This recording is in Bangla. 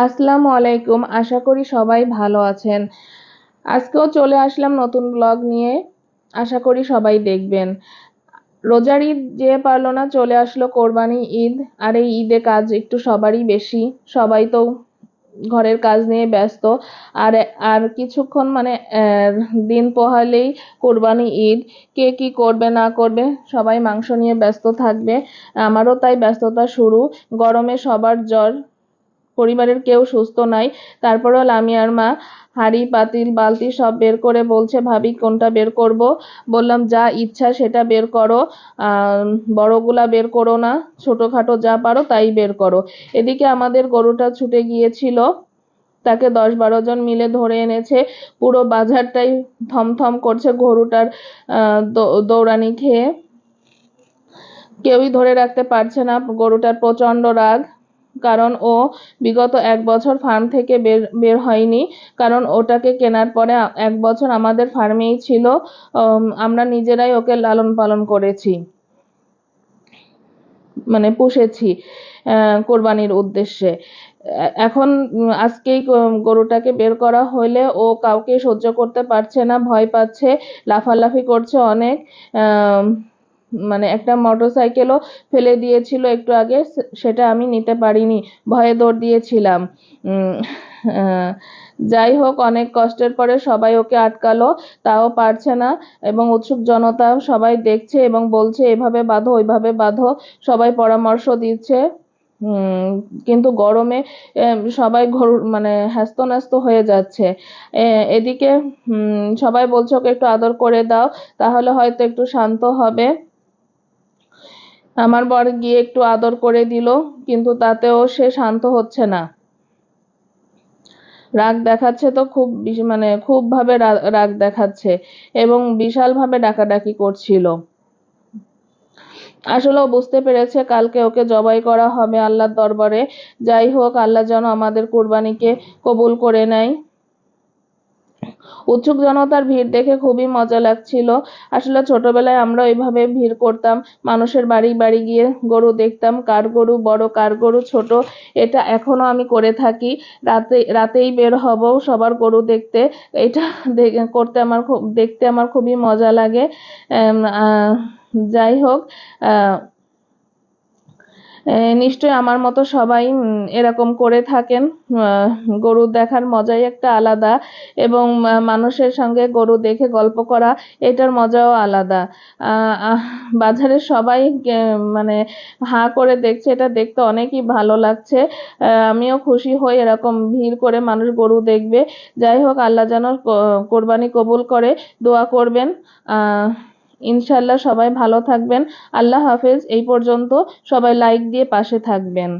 আসসালামু আলাইকুম, আশা করি সবাই ভালো আছেন। আজকেও চলে আসলাম নতুন ব্লগ নিয়ে, আশা করি সবাই দেখবেন। রোজার ঈদ যে পারল না, চলে আসলো কোরবানি ঈদ, আর এই ঈদে কাজ একটু সবারই বেশি, সবাই তো ঘরের কাজ নিয়ে ব্যস্ত। আর আর কিছুক্ষণ মানে দিন পোহালেই কোরবানি ঈদ, কে কি করবে, না করবে, সবাই মাংস নিয়ে ব্যস্ত থাকবে। আমারও তাই ব্যস্ততা শুরু, গরমে সবার জ্বর পরিবারের কেউ সুস্থ নাই। তারপরেও লামিয়ার মা হাঁড়ি পাতিল বালতি সব বের করে বলছে, ভাবি, কোনটা বের করব? বললাম, যা ইচ্ছা সেটা বের করো। বড়গুলা বের করো না, ছোটোখাটো যা পারো তাই বের করো। এদিকে আমাদের গরুটা ছুটে গিয়েছিল। তাকে দশ বারো জন মিলে ধরে এনেছে। পুরো বাজারটাই থমথম করছে গরুটার দৌড়ানি খেয়ে। কেউই ধরে রাখতে পারছে না। গরুটার প্রচণ্ড রাগ। কারণ ও বিগত এক বছর ফার্ম থেকে বের বের হয়নি। কারণ ওটাকে কেনার পরে এক বছর আমাদের ফার্মেই ছিল আমরা নিজেরাই ওকে লালন পালন করেছি। মানে পুষেছি কোরবানির উদ্দেশ্যে। এখন আজকেই গরুটাকে বের করা হলে ও কাউকে সহ্য করতে পারছে না, ভয় পাচ্ছে, লাফালাফি করছে অনেক মানে একটা মোটরসাইকেলও ফেলে দিয়েছিল একটু আগে সেটা আমি নিতে পারিনি। ভয়ে দৌড় দিয়েছিলাম। যাই হোক, অনেক কষ্টের পরে সবাই ওকে আটকালো, তাও পারছে না এবং উৎসুক জনতা সবাই দেখছে এবং বলছে, এভাবে বাঁধো, ওইভাবে বাঁধো, সবাই পরামর্শ দিচ্ছে। কিন্তু গরমে সবাই ঘোর মানে হ্যাস্ত ন্যস্ত হয়ে যাচ্ছে। এদিকে সবাই বলছে, ওকে একটু আদর করে দাও, তাহলে হয়তো একটু শান্ত হবে। আমার বর গিয়ে একটু আদর করে দিল, কিন্তু তাতেও সে শান্ত হচ্ছে না। রাগ দেখাচ্ছে তো খুব মানে খুব ভাবে রাগ দেখাচ্ছে এবং বিশাল ভাবে ডাকাডাকি করছিল। আসলে ও বুঝতে পেরেছে কালকে ওকে জবাই করা হবে আল্লাহর দরবারে। যাই হোক, আল্লাহ যেন আমাদের কোরবানিকে কবুল করে নেয়। উৎসুক জনতার ভিড় দেখে খুবই মজা লাগছিল। আসলে ছোটবেলায় আমরা ওইভাবে ভিড় করতাম। মানুষের বাড়ি বাড়ি গিয়ে গরু দেখতাম, কার গরু বড়, কার গরু ছোট, এটা এখনও আমি করে থাকি। রাতে, রাতেই বের হব সবার গরু দেখতে। এটা করতে আমার খুব, দেখতে আমার খুবই মজা লাগে। যাই হোক নিশ্চয়ই আমার মতো সবাই এরকম করে থাকেন। গরু দেখার মজাই একটা আলাদা এবং মানুষের সঙ্গে গরু দেখে গল্প করা, এটার মজাও আলাদা। বাজারে সবাই মানে হাঁ করে দেখছে, এটা দেখতে অনেকই ভালো লাগছে। আমিও খুশি হই এরকম ভিড় করে মানুষ গরু দেখবে। যাই হোক, আল্লাহ যেন কোরবানি কবুল করে, দোয়া করবেন। ইনশাল্লাহ সবাই ভালো থাকবেন। আল্লাহ হাফেজ। এই পর্যন্ত সবাই লাইক দিয়ে পাশে থাকবেন।